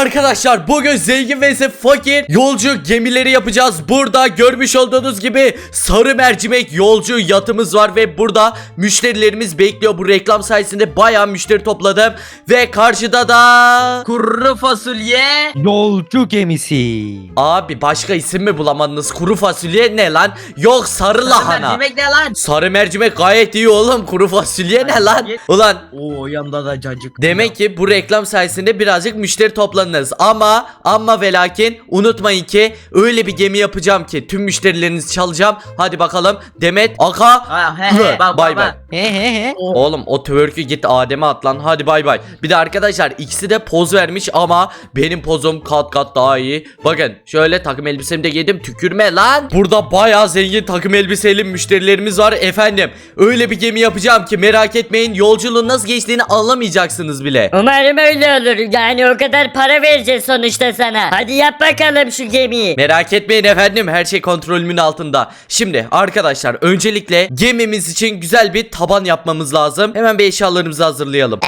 Arkadaşlar bugün zengin vs fakir yolcu gemileri yapacağız. Burada görmüş olduğunuz gibi sarı mercimek yolcu yatımız var ve burada müşterilerimiz bekliyor. Bu reklam sayesinde bayağı müşteri topladım ve karşıda da Kuru fasulye. Yolcu gemisi. abi başka isim mi bulamadınız? Kuru fasulye ne lan? Yok sarı lahana. Mercimek ne lan? Sarı mercimek gayet iyi oğlum. Kuru fasulye ne lan? Ulan Oo yanında da cacık. Demek ki bu reklam sayesinde birazcık müşteri topladınız. Ama ama ve lakin unutmayın ki öyle bir gemi yapacağım ki tüm müşterilerinizi çalacağım. Hadi bakalım. Demet, Aka. Ha, he he bak Bay bak bay. bak. He he he. Oo. Oğlum o twerk'ü git Adem'e at lan. Hadi bay bay. Bir de arkadaşlar ikisi de poz vermiş ama benim pozum kat kat daha iyi. Bakın şöyle takım elbisemi de giydim. Tükürme lan. Burada bayağı zengin takım elbiseli müşterilerimiz var efendim. Öyle bir gemi yapacağım ki merak etmeyin. Yolculuğun nasıl geçtiğini anlamayacaksınız bile. Umarım öyle olur. Yani o kadar para vereceğiz sonuçta sana. Hadi yap bakalım şu gemiyi. Merak etmeyin efendim her şey kontrolümün altında. Şimdi arkadaşlar öncelikle gemimiz için güzel bir taban yapmamız lazım. Hemen bir eşyalarımızı hazırlayalım.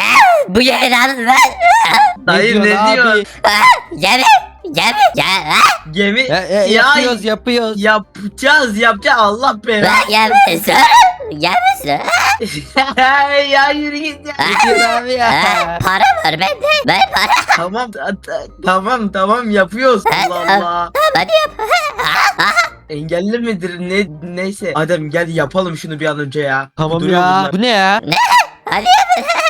Bu yaran ver. Dayı ne diyorsun diyor? Gemi. Gemi. Ya. Gemi Ya, ya, ya, yapıyoruz yapıyoruz. yapacağız yapacağız Allah belanı. Gelmesin. Ya yürü git ya. Yapıyoruz abi ya. Para var bende. Ben para. tamam ta- ta- tamam tamam yapıyoruz. Allah Allah. Hadi yap. Engelli midir ne neyse. Adem gel yapalım şunu bir an önce ya. Tamam Duruyor ya. bunlar. Bu ne ya? Hadi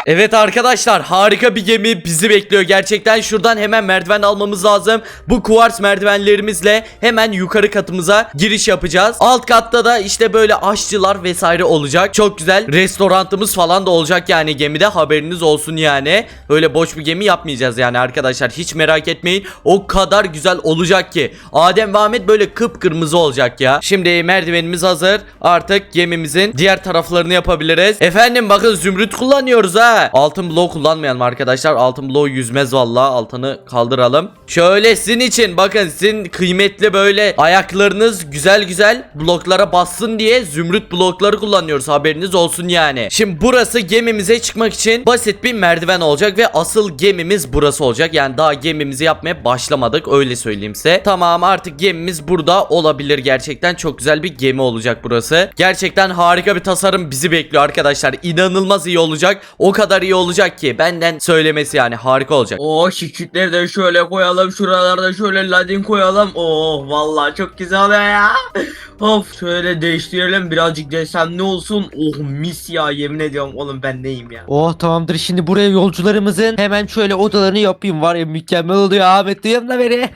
Evet arkadaşlar harika bir gemi bizi bekliyor. Gerçekten şuradan hemen merdiven almamız lazım. Bu kuvars merdivenlerimizle hemen yukarı katımıza giriş yapacağız. Alt katta da işte böyle aşçılar vesaire olacak. Çok güzel restorantımız falan da olacak yani gemide haberiniz olsun yani. Öyle boş bir gemi yapmayacağız yani arkadaşlar. Hiç merak etmeyin. O kadar güzel olacak ki. Adem ve Ahmet böyle kıpkırmızı olacak ya. Şimdi merdivenimiz hazır. Artık gemimizin diğer taraflarını yapabiliriz. Efendim bakın zümrüt kullanıyoruz ha. Altın bloğu kullanmayalım arkadaşlar. Altın bloğu yüzmez vallahi. Altını kaldıralım. Şöyle sizin için bakın sizin kıymetli böyle ayaklarınız güzel güzel bloklara bassın diye zümrüt blokları kullanıyoruz. Haberiniz olsun yani. Şimdi burası gemimize çıkmak için basit bir merdiven olacak ve asıl gemimiz burası olacak. Yani daha gemimizi yapmaya başlamadık öyle söyleyeyim size. Tamam artık gemimiz burada olabilir gerçekten. Çok güzel bir gemi olacak burası. Gerçekten harika bir tasarım bizi bekliyor arkadaşlar. İnanılmaz iyi olacak. O kadar iyi olacak ki benden söylemesi yani harika olacak. Oh şişitleri de şöyle koyalım şuralarda şöyle ladin koyalım. Oh vallahi çok güzel oluyor ya. Of şöyle değiştirelim birazcık desenli olsun. Oh mis ya yemin ediyorum oğlum ben neyim ya. Oh tamamdır şimdi buraya yolcularımızın hemen şöyle odalarını yapayım var ya mükemmel oluyor Ahmet duyuyor musun beni?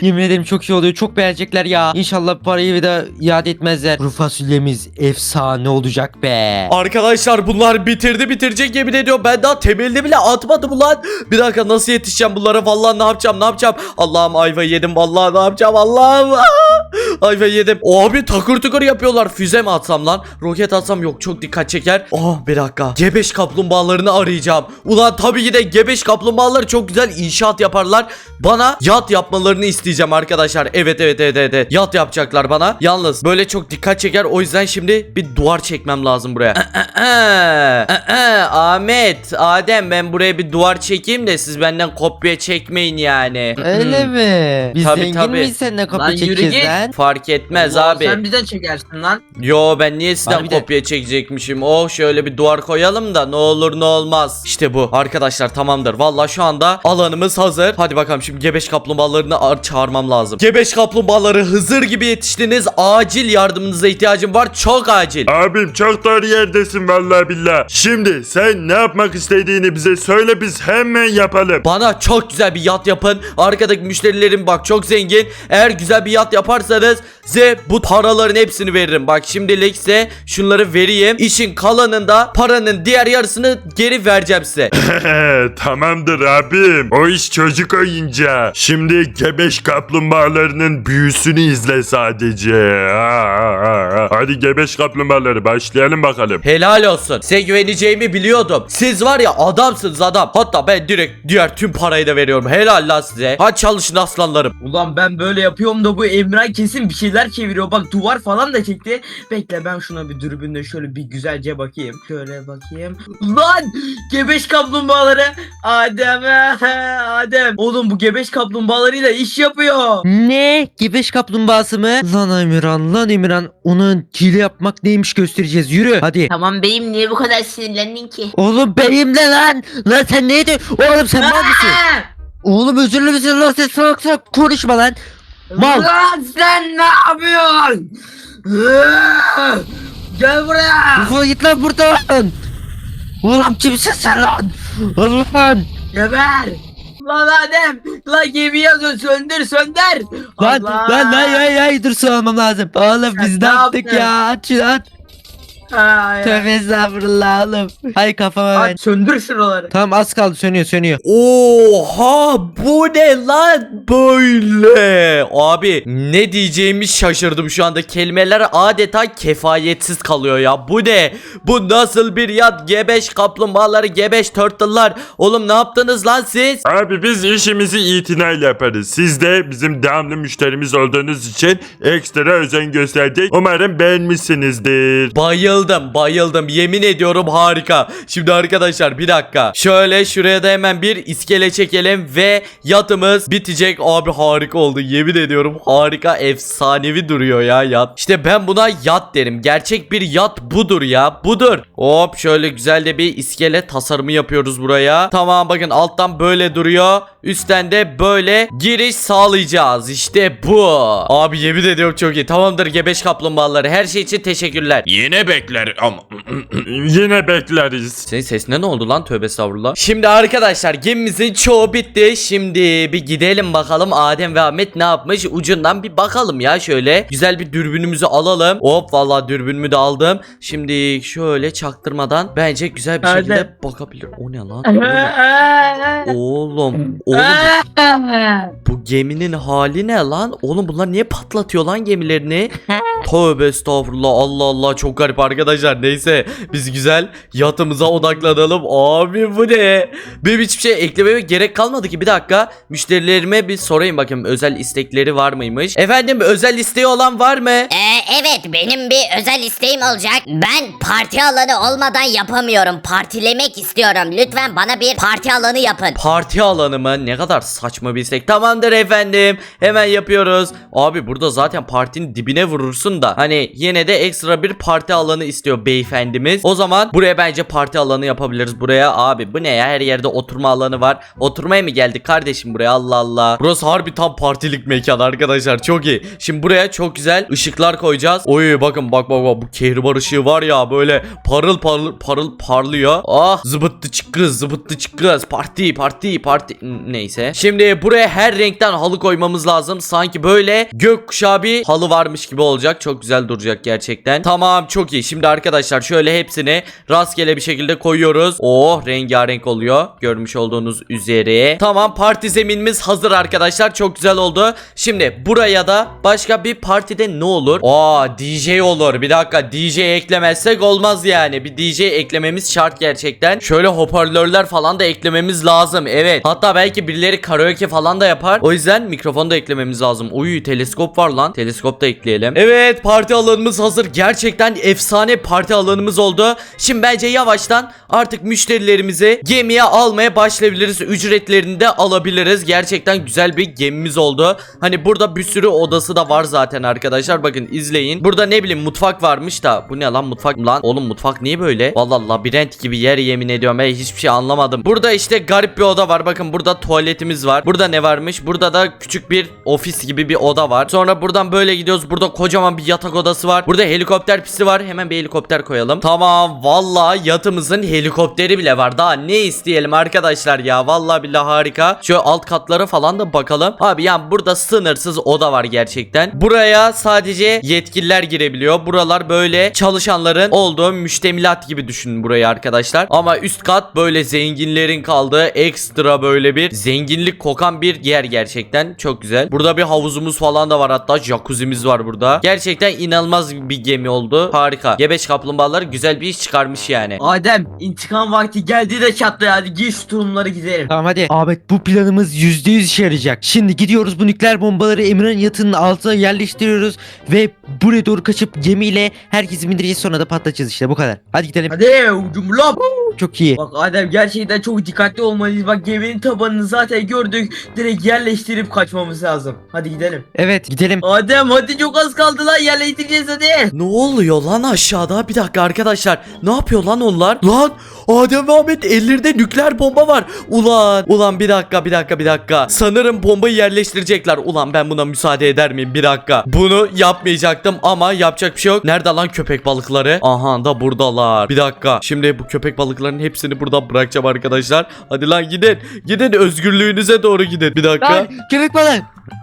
Yemin ederim çok iyi oluyor çok beğenecekler ya. İnşallah parayı bir de iade etmezler. Kuru fasulyemiz efsane olacak be. Arkadaşlar bunlar bitirdi bitirecek yemin ediyorum. Ben daha temelini bile atmadım ulan. Bir dakika nasıl yetişeceğim bunlara? Vallahi ne yapacağım ne yapacağım? Allah'ım ayva yedim vallahi ne yapacağım Allah'ım. Ayva yedim. Abi takır tukur yapıyorlar. Füze mi atsam lan? Roket atsam yok çok dikkat çeker. Oh bir dakika. Gebeş kaplumbağalarını arayacağım. Ulan tabii ki de gebeş kaplumbağaları çok güzel inşaat yaparlar. Bana yat yapmalarını isteyeceğim arkadaşlar. Evet evet evet evet. evet. Yat yapacaklar bana. Yalnız böyle çok dikkat çeker. O yüzden şimdi bir duvar çekmem lazım buraya. Ahmet, Adem ben buraya bir duvar çekeyim de siz benden kopya çekmeyin yani. Öyle mi? Biz Tabii, zengin tabii. miyiz seninle Lan kapı yürü çekeceğiz git. lan? Fark etmez Allah, abi. Sen bizden çekersin lan. Yo ben niye sizden Harbiden. kopya çekecekmişim? Oh şöyle bir duvar koyalım da ne olur ne olmaz. İşte bu arkadaşlar tamamdır. Valla şu anda alanımız hazır. Hadi bakalım şimdi gebeş kaplumbağalarını ar- çağırmam lazım. Gebeş kaplumbağaları Hızır gibi yetiştiniz. Acil yardımınıza ihtiyacım var. Çok acil. Abim çok doğru yerdesin vallahi billah. Şimdi sen ne yapmak istediğini bize söyle biz hemen yapalım. Bana çok güzel bir yat yapın. Arkadaki müşterilerim bak çok zengin. Eğer güzel bir yat yaparsanız size bu paraların hepsini veririm. Bak şimdilik size şunları vereyim. İşin kalanında paranın diğer yarısını geri vereceğim size. Tamamdır abim. O iş çocuk oyuncağı. Şimdi gebeş kaplumbağalarının büyüsünü izle sadece. Hadi gebeş kaplumbağaları başlayalım bakalım. Helal olsun. Size güveneceğimi biliyordum. Siz var ya adamsınız adam. Hatta ben direkt diğer tüm parayı da veriyorum. Helal lan size. Hadi çalışın aslanlarım. Ulan ben böyle yapıyorum da bu Emrah kesin bir şeyler çeviriyor. Bak duvar falan da çekti. Bekle ben şuna bir dürbünle şöyle bir güzelce bakayım. Şöyle bakayım. Lan gebeş kaplumbağaları. Adem Adem. Oğlum bu gebeş kaplumbağalarıyla iş yapıyor. Ne? Gebeş kaplumbağası mı? Lan Emirhan lan Emirhan. Onun hile yapmak neymiş göstereceğiz. Yürü hadi. Tamam beyim niye bu kadar sinirlendin ki? Oğlum benimle lan. Lan sen neydi? Oğlum sen mal mısın? Oğlum özürlü müsün lan sen salak salak konuşma lan. Mal. Lan sen ne yapıyorsun? Gel buraya. Defol git lan buradan. Oğlum kimsin sen lan? Allah'ım. Geber. Lan Adem. Lan gemi yazıyor söndür söndür. Lan Allah. lan lan ay ay dur su almam lazım. Oğlum biz ne yaptık yaptın? ya? Aç aç. Ay, ay. Tövbe estağfurullah oğlum. Hay kafama ben. Aç, söndür şuraları. Tamam az kaldı sönüyor sönüyor. Oha bu ne lan böyle? Abi ne diyeceğimi şaşırdım şu anda. Kelimeler adeta kefayetsiz kalıyor ya. Bu ne? Bu nasıl bir yat? Gebeş kaplumbağaları, gebeş turtle'lar. Oğlum ne yaptınız lan siz? Abi biz işimizi itinayla yaparız. Siz de bizim devamlı müşterimiz olduğunuz için ekstra özen gösterdik. Umarım beğenmişsinizdir. Bayıldım bayıldım. Yemin ediyorum harika. Şimdi arkadaşlar bir dakika. Şöyle şuraya da hemen bir iskele çekelim Ve yatımız bitecek. Abi harika oldu. Yemin ediyorum Harika efsanevi duruyor ya yat. İşte ben buna yat derim. Gerçek bir yat budur ya budur. Hop şöyle güzel de bir iskele tasarımı yapıyoruz buraya. Tamam bakın alttan böyle duruyor. Üstten de böyle giriş sağlayacağız. İşte bu. Abi yemin ediyorum çok iyi. Tamamdır gebeş kaplumbağaları. Her şey için teşekkürler. Yine bekler ama yine bekleriz. senin sesine ne oldu lan tövbe estağfurullah. Şimdi arkadaşlar gemimizin çoğu bitti. Şimdi bir gidelim bakalım Adem ve Ahmet ne yapmış ucundan bir bakalım ya şöyle. Güzel bir dürbünümüzü alalım. Hop vallahi dürbünümü de aldım. Şimdi şöyle çaktırmadan bence güzel bir Adem. şekilde bakabilir. O ne lan? O ne? Oğlum, oğlum bu geminin hali ne lan? Oğlum bunlar niye patlatıyor lan gemilerini? Tövbe estağfurullah Allah Allah çok garip arkadaşlar neyse biz güzel yatımıza odaklanalım abi bu ne benim hiçbir şey eklememe gerek kalmadı ki bir dakika müşterilerime bir sorayım bakayım özel istekleri var mıymış efendim özel isteği olan var mı Ee, evet benim bir özel isteğim olacak. Ben parti alanı olmadan yapamıyorum. Partilemek istiyorum. Lütfen bana bir parti alanı yapın. Parti alanı mı? Ne kadar saçma bir istek. Tamamdır efendim. Hemen yapıyoruz. Abi burada zaten partinin dibine vurursun da. Hani yine de ekstra bir parti alanı istiyor beyefendimiz. O zaman buraya bence parti alanı yapabiliriz. Buraya abi bu ne ya? Her yerde oturma alanı var. Oturmaya mı geldik kardeşim buraya? Allah Allah. Burası harbi tam partilik mekan arkadaşlar. Çok iyi. Şimdi buraya çok güzel ışıklar koyacağız. Oy bakın bak bak bak bu kehribar ışığı var ya böyle parıl parıl parıl parlıyor. Ah zıbıttı çıkkız zıbıttı çıkkız. Parti parti parti neyse. Şimdi buraya her renkten halı koymamız lazım. Sanki böyle gökkuşağı bir halı varmış gibi olacak. Çok güzel duracak gerçekten. Tamam çok iyi. Şimdi arkadaşlar şöyle hepsini rastgele bir şekilde koyuyoruz. Oh rengarenk oluyor. Görmüş olduğunuz üzere. Tamam parti zeminimiz hazır arkadaşlar. Çok güzel oldu. Şimdi buraya da başka bir partide ne olur? Aa DJ olur. Bir dakika DJ eklemezsek olmaz yani. Bir DJ eklememiz şart gerçekten. Şöyle hoparlörler falan da eklememiz lazım. Evet. Hatta belki birileri karaoke falan da yapar. O yüzden mikrofon da eklememiz lazım. Uy teleskop var lan. Teleskop da ekleyelim. Evet parti alanımız hazır. Gerçekten efsane parti alanımız oldu. Şimdi bence yavaştan artık müşterilerimizi gemiye almaya başlayabiliriz. Ücretlerini de alabiliriz. Gerçekten güzel bir gemimiz oldu. Hani burada bir sürü odası da var zaten arkadaşlar. Bakın izleyin. Burada ne bileyim mutfak varmış da. Bu ne lan mutfak lan? Oğlum mutfak niye böyle? Vallahi labirent gibi yer yemin ediyorum. Ben hiçbir şey anlamadım. Burada işte garip bir oda var. Bakın burada tuvaletimiz var. Burada ne varmış? Burada da küçük bir ofis gibi bir oda var. Sonra buradan böyle gidiyoruz. Burada kocaman bir yatak odası var. Burada helikopter pisti var. Hemen bir helikopter koyalım. Tamam. Vallahi yatımızın helikopteri bile var. Daha ne isteyelim arkadaşlar ya. Vallahi billahi harika. Şöyle alt katlara falan da bakalım. Abi yani burada sınırsız oda var gerçekten. Buraya sadece yetkililer girebiliyor. Buralar böyle çalışanların olduğu müştemilat gibi düşünün burayı arkadaşlar. Ama üst kat böyle zenginlerin kaldığı ekstra böyle bir zenginlik kokan bir yer gerçekten. Çok güzel. Burada bir havuzumuz falan da var hatta. Jacuzzi'miz var burada. Gerçekten inanılmaz bir gemi oldu. Harika. Lebeş kaplumbağaları güzel bir iş çıkarmış yani. Adem intikam vakti geldi de çatla hadi giy şu tulumları gidelim. Tamam hadi. Ahmet bu planımız yüzde yüz işe yarayacak. Şimdi gidiyoruz bu nükleer bombaları Emirhan yatının altına yerleştiriyoruz ve buraya doğru kaçıp gemiyle herkesi bindireceğiz sonra da patlatacağız işte bu kadar. Hadi gidelim. Hadi cumlop. Çok iyi. Bak Adem gerçekten çok dikkatli olmalıyız. Bak geminin tabanını zaten gördük. Direkt yerleştirip kaçmamız lazım. Hadi gidelim. Evet gidelim. Adem hadi çok az kaldı lan yerleştireceğiz hadi. Ne oluyor lan aşağıda? Bir dakika arkadaşlar. Ne yapıyor lan onlar? Lan Adem ve Ahmet ellerinde nükleer bomba var. Ulan ulan bir dakika bir dakika bir dakika. Sanırım bombayı yerleştirecekler. Ulan ben buna müsaade eder miyim? Bir dakika. Bunu yapmayacaktım ama yapacak bir şey yok. Nerede lan köpek balıkları? Aha da buradalar. Bir dakika. Şimdi bu köpek balıklarının hepsini burada bırakacağım arkadaşlar. Hadi lan gidin. Gidin özgürlüğünüze doğru gidin. Bir dakika. Lan köpek balık.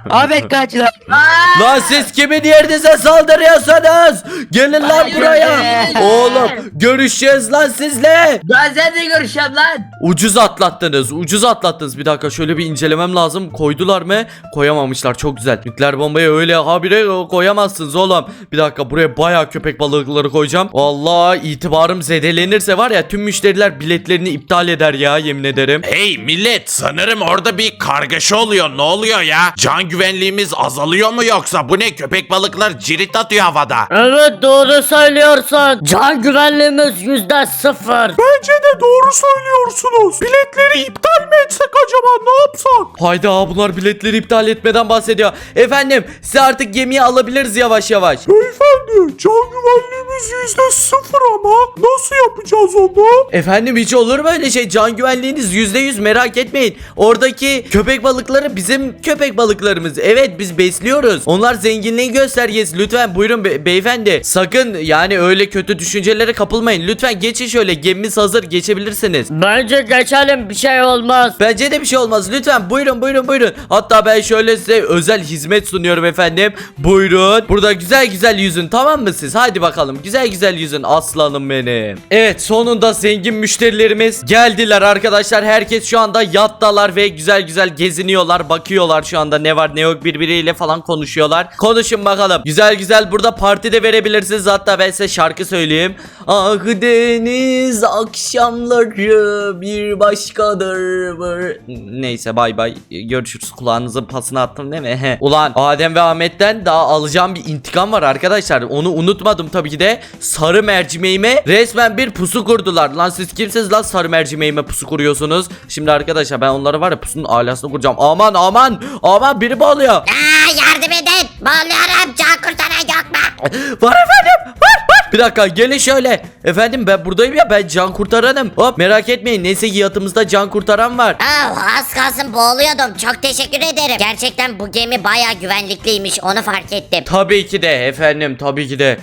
Ahmet kaç lan. Lan siz kimin yerinize saldırıyorsunuz? Gelin lan Hayır, buraya. Oğlum görüşeceğiz lan sizle. Ben seninle görüşeceğim lan. Ucuz atlattınız. Ucuz atlattınız. Bir dakika şöyle bir incelemem lazım. Koydular mı? Koyamamışlar. Çok güzel. Nükleer bombayı öyle habire koyamazsınız oğlum. Bir dakika buraya bayağı köpek balıkları koyacağım. Allah itibarım zedelenirse var ya tüm müşteriler biletlerini iptal eder ya yemin ederim. Hey millet sanırım orada bir kargaşa oluyor ne oluyor ya? Can güvenliğimiz azalıyor mu yoksa bu ne köpek balıklar cirit atıyor havada. Evet doğru söylüyorsun. Can güvenliğimiz yüzde sıfır. Bence de doğru söylüyorsunuz. Biletleri iptal mi etsek acaba ne yapsak? Hayda bunlar biletleri iptal etmeden bahsediyor. Efendim size artık gemiye alabiliriz yavaş yavaş. Beyefendi can güvenliğimiz yüzde sıfır ama nasıl yapacağız onu? Efendim hiç olur mu öyle şey? Can güvenliğiniz %100 merak etmeyin. Oradaki köpek balıkları bizim köpek balıklarımız. Evet biz besliyoruz. Onlar zenginliği göstergesi. Lütfen buyurun be- beyefendi. Sakın yani öyle kötü düşüncelere kapılmayın. Lütfen geçin şöyle gemimiz hazır geçebilirsiniz. Bence geçelim bir şey olmaz. Bence de bir şey olmaz. Lütfen buyurun buyurun buyurun. Hatta ben şöyle size özel hizmet sunuyorum efendim. Buyurun. Burada güzel güzel yüzün tamam mı siz? Hadi bakalım. Güzel güzel yüzün aslanım benim. Evet sonunda zengin müşterilerimiz geldiler arkadaşlar. Herkes şu anda yattalar ve güzel güzel geziniyorlar. Bakıyorlar şu anda ne var ne yok birbiriyle falan konuşuyorlar. Konuşun bakalım. Güzel güzel burada parti de verebilirsiniz. Hatta ben size şarkı söyleyeyim. Ah deniz akşamları bir başkadır. Neyse bay bay. Görüşürüz. Kulağınızın pasını attım değil mi? Ulan Adem ve Ahmet'ten daha alacağım bir intikam var arkadaşlar. Onu unutmadım tabii ki de. Sarı mercimeğime resmen bir pusu kurdular. Lan siz kimsiniz lan sarı mercimeğime pusu kuruyorsunuz? Şimdi arkadaşlar ben onları var ya pusunun alasını kuracağım. Aman aman aman biri bağlıyor. Aa, yardım edin. Bağlıyorum. Can kurtaran yok mu? Var efendim. Var var. Bir dakika gelin şöyle. Efendim ben buradayım ya ben can kurtaranım. Hop merak etmeyin. Neyse ki yatımızda can kurtaran var. Aa, az kalsın boğuluyordum. Çok teşekkür ederim. Gerçekten bu gemi baya güvenlikliymiş. Onu fark ettim. Tabii ki de efendim tabii ki de.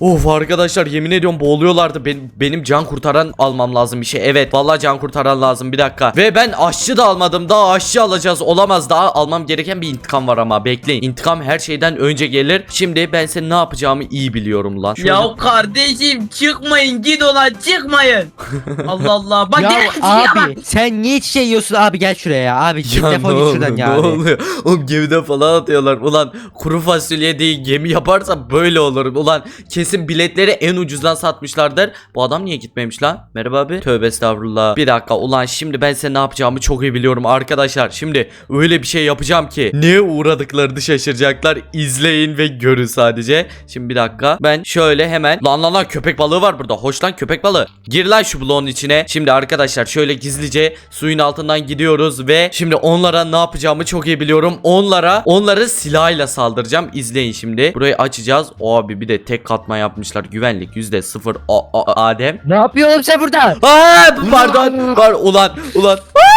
Of arkadaşlar yemin ediyorum boğuluyorlardı. Benim, benim can kurtaran almam lazım bir şey. Evet vallahi can kurtaran lazım bir dakika. Ve ben aşçı da almadım. Daha aşçı alacağız. Olamaz daha almam gereken bir intikam var ama bekleyin. İntikam her şeyden önce gelir. Şimdi ben senin ne yapacağımı iyi biliyorum lan. Şöyle- Ya kardeşim çıkmayın git olan çıkmayın. Allah Allah. Bak ya abi sen niye çiçeği yiyorsun abi gel şuraya ya abi git Ya defol ne git şuradan oluyor, ya ne abi. oluyor? Oğlum gemide falan atıyorlar. Ulan kuru fasulye değil gemi yaparsa böyle olur. Ulan kesin biletleri en ucuzdan satmışlardır. Bu adam niye gitmemiş lan? Merhaba abi. Tövbe estağfurullah. Bir dakika ulan şimdi ben size ne yapacağımı çok iyi biliyorum arkadaşlar. Şimdi öyle bir şey yapacağım ki neye uğradıklarını şaşıracaklar. İzleyin ve görün sadece. Şimdi bir dakika. Ben şöyle hemen lan lan lan köpek balığı var burada. Hoş lan köpek balığı. Gir lan şu bloğun içine. Şimdi arkadaşlar şöyle gizlice suyun altından gidiyoruz ve şimdi onlara ne yapacağımı çok iyi biliyorum. Onlara onları silahıyla saldıracağım. İzleyin şimdi. Burayı açacağız. O abi bir de tek katma yapmışlar. Güvenlik yüzde sıfır. A- a- Adem. Ne yapıyorsun sen burada? Aa pardon. Var ulan ulan. Aa.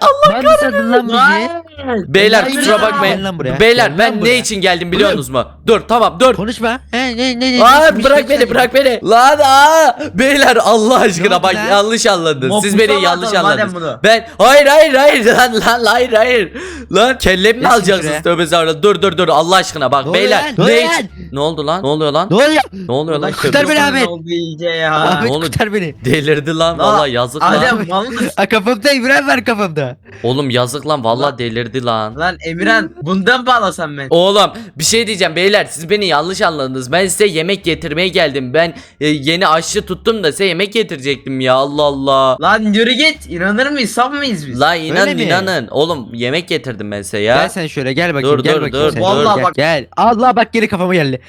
Allah mi sandın lan bizi? Beyler Hayır kusura ya. bakmayın. Gel lan buraya. Beyler Gel ben lan ne buraya. için geldim biliyorsunuz mu? Dur tamam dur. Konuşma. He ne ne ne. Aa bir bırak şey beni söyle. bırak beni. Lan aa beyler Allah aşkına oldu bak lan? yanlış anladınız. Siz beni yanlış madem anladınız. bunu? Ben hayır hayır hayır lan lan hayır hayır. Lan kellemi mi Geçin alacaksınız şuraya. tövbe estağfurullah. Dur dur dur Allah aşkına bak Ne oluyor beyler. lan? Ne Ne oluyor iç- lan? Ne oldu lan? Ne oluyor lan? Ne oluyor? Ne oluyor lan? Kurtar Tövbe- beni abi. Ne oldu iyice ya. Ahmet oğlum. kurtar beni. Delirdi lan Lan, vallahi yazık lan. Adem mal mısın? Kafamda İbrahim var kafamda. Oğlum yazık lan vallahi delirdi lan. Lan Emirhan bundan bağlasam ben. Oğlum bir şey diyeceğim beyler siz beni yanlış anladınız. Ben size yemek getirmeye geldim. Ben e, yeni aşçı tuttum da size yemek getirecektim ya Allah Allah. Lan yürü git. İnanır mıyız? Saf mıyız biz? La inan Öyle mi? inanın. Oğlum yemek getirdim ben size ya. Gel sen şöyle gel bakayım Dur, gel dur, bakayım dur, sen. dur. Vallahi gel, bak- Gel. Allah bak geri kafama geldi.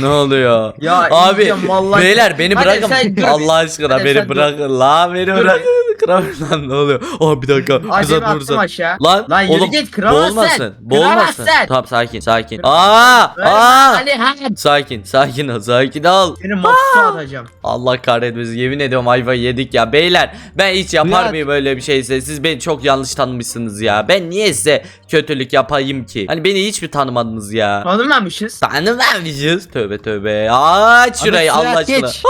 ne oluyor? Ya Abi vallahi. beyler beni Hadi bırakın. sen dur. Allah aşkına Hadi beni sen dur. bırakın. La beni bırakın. Kıramam lan ne oluyor? Oh bir dakika. Fırsat attım fırsat. aşağı. Lan, Lan yürü oğlum, git, kıramazsın. Boğulmasın. Boğulmasın. Kıramazsın. Tamam sakin sakin. Aa! Aa! Ali ha. Sakin sakin ol sakin ol. Seni mahpusa atacağım. Allah kahretmesin yemin ediyorum ayvayı yedik ya. Beyler ben hiç yapar mıyım öyle bir şeyse siz beni çok yanlış tanımışsınız ya. Ben niye size kötülük yapayım ki? Hani beni hiç mi tanımadınız ya? Tanımamışız. Tanımamışız. Tövbe tövbe. Aç şurayı Allah aşkına. geç.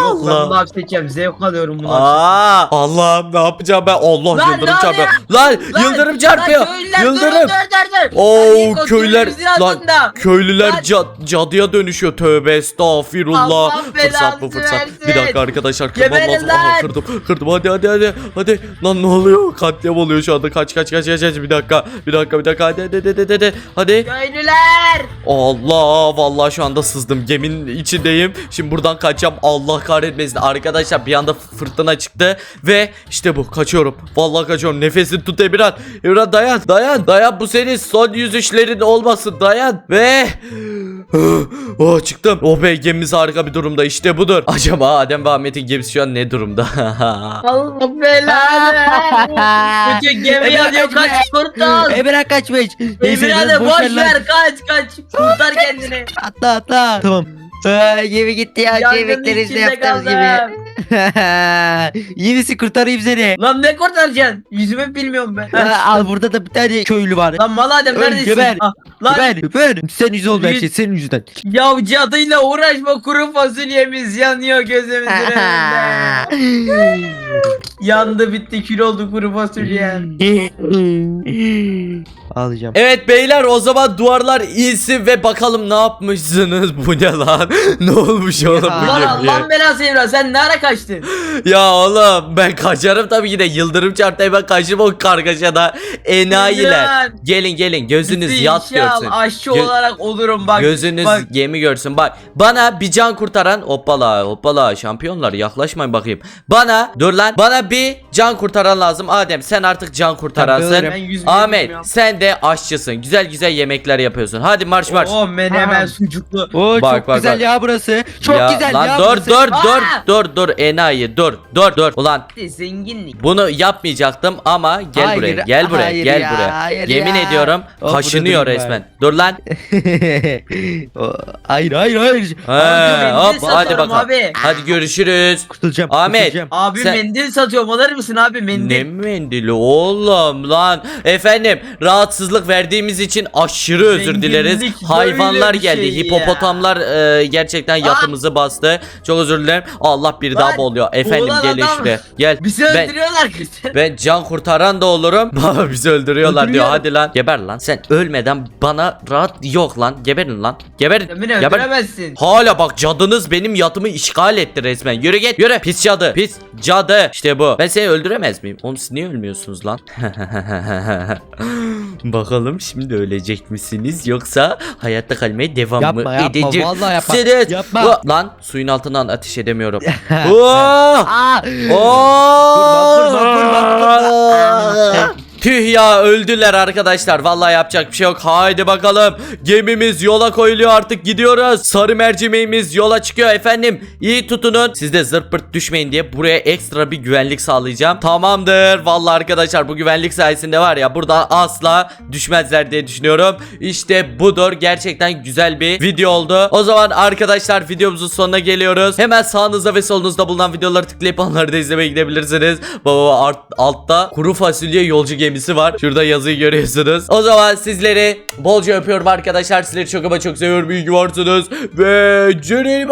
Yok Allah. ben bunu hapsedeceğim. Zevk alıyorum bunu. Aa, Allah'ım ne yapacağım ben? Allah Lan yıldırım ne çarpıyor. oluyor? Lan, Lan, yıldırım çarpıyor. Lan yıldırım. Oo Lan, köylüler gözümüzün lan köylüler Lan. ca- cadıya dönüşüyor tövbe estağfirullah. Allah Fırsat bu belanızı fırsat. versin. Bir dakika arkadaşlar kırmam Geberin lazım. Aha, lan. kırdım kırdım hadi hadi hadi. Hadi lan ne oluyor? Katliam oluyor şu anda. Kaç kaç kaç kaç kaç. Bir dakika bir dakika bir dakika hadi hadi hadi hadi. hadi. Hadi. Köylüler. Allah vallahi şu anda sızdım. Geminin içindeyim. Şimdi buradan kaçacağım. Allah kahretmesin. Arkadaşlar bir anda fırtına çıktı ve işte bu kaçıyorum. Vallahi kaçıyorum. Nefesini tut Emirhan. Emirhan dayan. Dayan. Dayan bu senin son yüzüşlerin olmasın. Dayan. Ve oh çıktım. Oh be gemimiz harika bir durumda. İşte budur. Acaba Adem ve Ahmet'in gemisi şu an ne durumda? Allah belanı. Bütün gemi Emirhan yanıyor kaç kurtul. Emirhan kaçmış. Biraz boş ver kaç kaç. Kurtar kendini. Atla atla. Tamam. Aa, gemi gitti ya. Yangının Yemeklerinizi içinde yaptığımız gibi. kaldım. İyi misin kurtarayım seni. Lan ne kurtaracaksın? Yüzümü bilmiyorum ben. Al burada da bir tane köylü var. Lan Maladem Öl, neredesin? geber. Ah, Lan Ben, ben. Sen yüz oldu her Yüz- şey senin yüzünden. ya cadıyla uğraşma kuru fasulyemiz yanıyor gözümüzün önünde. Yandı bitti kül oldu kuru fasulyen. Ağlayacağım. Evet beyler o zaman duvarlar iyisin ve bakalım ne yapmışsınız bu ne lan? ne olmuş oğlum bu Lan gemiye? Allah'ın belası Emrah sen ne ara kaçtın? Ya oğlum ben kaçarım tabii ki de yıldırım çarptı hemen kaçtım o kargaşada enayiler. Gelin gelin gözünüz bizi yat görsün. Aşçı Gö- olarak olurum bak. Gözünüz bak. gemi görsün bak bana bir can kurtaran hoppala hoppala şampiyonlar yaklaşmayın bakayım bana dur lan bana bir can kurtaran lazım Adem sen artık can kurtaransın Ben Ahmet sen de aşçısın güzel güzel yemekler yapıyorsun hadi marş marş Oh menemen sucuklu. Oo Bak, çok bak, güzel bak. ya burası. Çok Ya güzel lan ya dur burası. dur dur Aa! dur dur enayi dur dur dur ulan Zenginlik. Bunu yapmayacaktım ama gel Hayır, buraya gel buraya hayır gel ya, buraya. hayır Yemin ya. ediyorum Oh, kaşınıyor durayım resmen. Dur lan. O- hayır hayır hayır. He, mendil hop hadi satarım bakalım. abi. Hadi görüşürüz. Kurtulacağım. Ahmet. kurtulacağım. Abi Sen- mendil satıyorum alır mısın abi mendil? Ne mendili oğlum lan. Efendim rahatsızlık verdiğimiz için aşırı özür Zenginlik dileriz. böyle Hayvanlar bir geldi. şey ya. Hipopotamlar e, gerçekten yatımızı bastı. Çok özür dilerim. Allah bir daha Lan, boğuluyor. Efendim gelin adam. şuraya. Gel. Bizi Ben- öldürüyorlar kız. Ben can kurtaran da olurum. Baba bizi öldürüyorlar diyor. Hadi lan. Geber lan. Sen ölmeden bana rahat yok lan. Geberin lan. Geberin. Sen beni Geber. öldüremezsin. Hala bak cadınız benim yatımı işgal etti resmen. Yürü git. Yürü. Pis cadı. Pis cadı. İşte bu. Ben seni öldüremez miyim? Oğlum siz niye ölmüyorsunuz lan? Bakalım şimdi ölecek misiniz yoksa hayatta kalmaya devam Yapma, mı yapma, edecek? vallahi yapma. Yapma. Ua, Lan suyun altından ateş edemiyorum. Oo! Aa! Oo! Vurma, vurma, vurma, Tüh ya öldüler arkadaşlar. Vallahi yapacak bir şey yok. Haydi bakalım. Gemimiz yola koyuluyor artık gidiyoruz. Sarı mercimeğimiz yola çıkıyor efendim. İyi tutunun. Siz de zırt düşmeyin diye buraya ekstra bir güvenlik sağlayacağım. Tamamdır. Vallahi arkadaşlar bu güvenlik sayesinde var ya buradan asla düşmezler diye düşünüyorum. İşte budur. Gerçekten güzel bir video oldu. O zaman arkadaşlar videomuzun sonuna geliyoruz. Hemen sağınızda ve solunuzda bulunan videoları tıklayıp onları da izlemeye gidebilirsiniz. Baba art- altta kuru fasulye yolcu gemisi var. Şurada yazıyı görüyorsunuz. O zaman sizleri bolca öpüyorum arkadaşlar. Sizleri çok ama çok seviyorum. İyi ki varsınız. Ve Cenab